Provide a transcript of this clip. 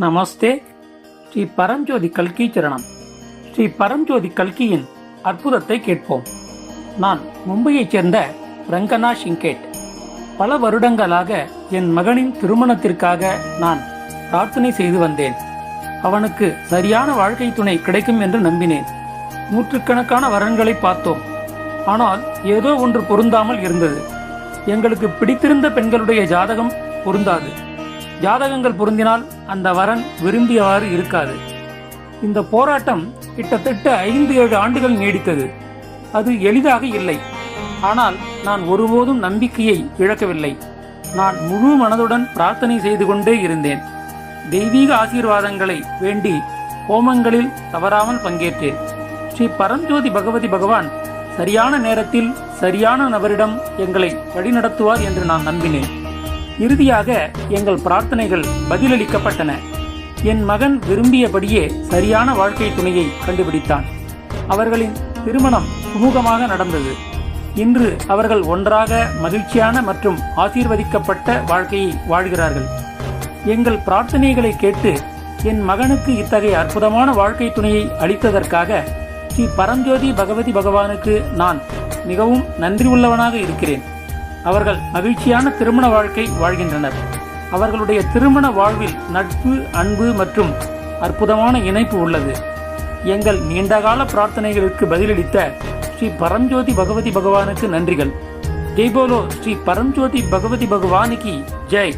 நமஸ்தே. ஸ்ரீ பரஞ்சோதி கல்கி சரணம். ஸ்ரீ பரஞ்சோதி கல்கியின் அற்புதத்தை கேட்போம். நான் மும்பையைச் சேர்ந்த ரங்கனா ஷிங்கேட். பல வருடங்களாக என் மகனின் திருமணத்திற்காக நான் பிரார்த்தனை செய்து வந்தேன். அவனுக்கு சரியான வாழ்க்கை துணை கிடைக்கும் என்று நம்பினேன். நூற்றுக்கணக்கான வரன்களை பார்த்தோம். ஆனால் ஏதோ ஒன்று பொருந்தாமல் இருந்தது. எங்களுக்கு பிடித்திருந்த பெண்களுடைய ஜாதகம் பொருந்தாது. ஜாதகங்கள் பொருந்தினால் அந்த வரன் விரும்பியவாறு இருக்காது. இந்த போராட்டம் கிட்டத்தட்ட ஐந்து ஏழு ஆண்டுகள் நீடித்தது. அது எளிதாக இல்லை. ஆனால் நான் ஒருபோதும் நம்பிக்கையை இழக்கவில்லை. நான் முழு மனதுடன் பிரார்த்தனை செய்து கொண்டே இருந்தேன். தெய்வீக ஆசீர்வாதங்களை வேண்டி ஹோமங்களில் தவறாமல் பங்கேற்றேன். ஸ்ரீ பரஞ்சோதி பகவதி பகவான் சரியான நேரத்தில் சரியான நபரிடம் எங்களை வழிநடத்துவார் என்று நான் நம்பினேன். இறுதியாக எங்கள் பிரார்த்தனைகள் பதிலளிக்கப்பட்டன. என் மகன் விரும்பியபடியே சரியான வாழ்க்கை துணையை கண்டுபிடித்தான். அவர்களின் திருமணம் சுமூகமாக நடந்தது. இன்று அவர்கள் ஒன்றாக மகிழ்ச்சியான மற்றும் ஆசீர்வதிக்கப்பட்ட வாழ்க்கையை வாழ்கிறார்கள். எங்கள் பிரார்த்தனைகளை கேட்டு என் மகனுக்கு இத்தகைய அற்புதமான வாழ்க்கை துணையை அளித்ததற்காக ஸ்ரீ பரஞ்சோதி பகவதி பகவானுக்கு நான் மிகவும் நன்றி உள்ளவனாக இருக்கிறேன். அவர்கள் மகிழ்ச்சியான திருமண வாழ்க்கை வாழ்கின்றனர். அவர்களுடைய திருமண வாழ்வில் நட்பு அன்பு மற்றும் அற்புதமான இணைப்பு உள்ளது. எங்கள் நீண்டகால பிரார்த்தனைகளுக்கு பதிலளித்த ஸ்ரீ பரஞ்சோதி பகவதி பகவானுக்கு நன்றிகள். ஜெய்போலோ ஸ்ரீ பரஞ்சோதி பகவதி பகவானுக்கு ஜெய்.